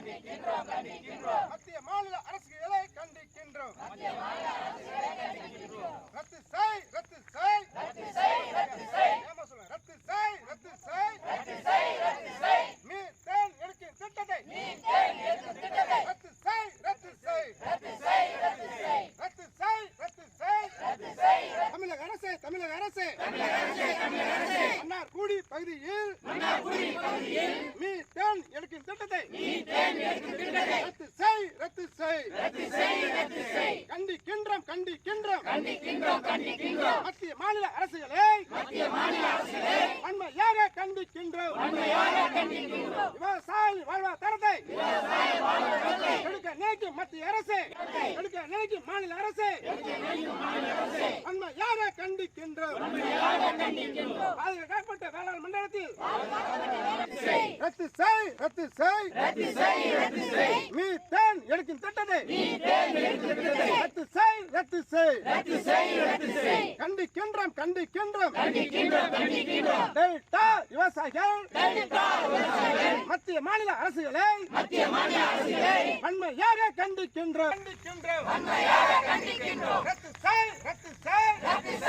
கண்டிக்கின்றோம் கண்டிக்கின்றோம் மத்திய மாநில அரசுகளை கண்டிக்கின்றோம். மத்திய மாநில அரசுகளை கண்டிக்கின்றோம் ரத்து செய் ரத்து செய். ரத்து செய் ரத்து செய் ஏமா சொல்ல ரத்து செய் ரத்து செய். ரத்து செய் ரத்து செய் மீ தேன் எடுக்கும் திட்டத்தை. மீ தேன் எடுக்கும் திட்டத்தை ரத்து செய் ரத்து செய். ரத்து செய் ரத்து செய். ரத்து செய் ரத்து செய் ரத்து செய் தமிழக அரசு தமிழக அரசு. தமிழக அரசு தமிழக அரசு மன்னார்குடி பகுதியில் மன்னார்குடி பகுதியில் எடுக்கும் திட்டத்தை ரத்து செய். ரத்து செய் கண்டிக்கின்றோம் கண்டிக்கின்றோம். மத்திய மாநில அரசுகளை. வன்மையாக கண்டிக்கின்றோம். விவசாயி வாழ்வாதாரத்தை எடுக்க நினைக்கும் மத்திய அரசு எடுக்க நினைக்கும் மாநில அரசு வன்மையாக கண்டிக்கின்றோம். பாதுகாக்கப்பட்ட வேளாண் மண்டலத்தில் ரத்து செய். ரத்து செய். மீத்தேன் எடுக்கும் திட்டத்தை. ரத்து செய் ரத்து செய். கண்டிக்கின்றோம் கண்டிக்கின்றோம். டெல்டா விவசாயிகள். மத்திய மாநில அரசுகளை. வன்மையாக கண்டிக்கின்றோம். கண்டிக்கின்றோம். ரத்து செய். ரத்து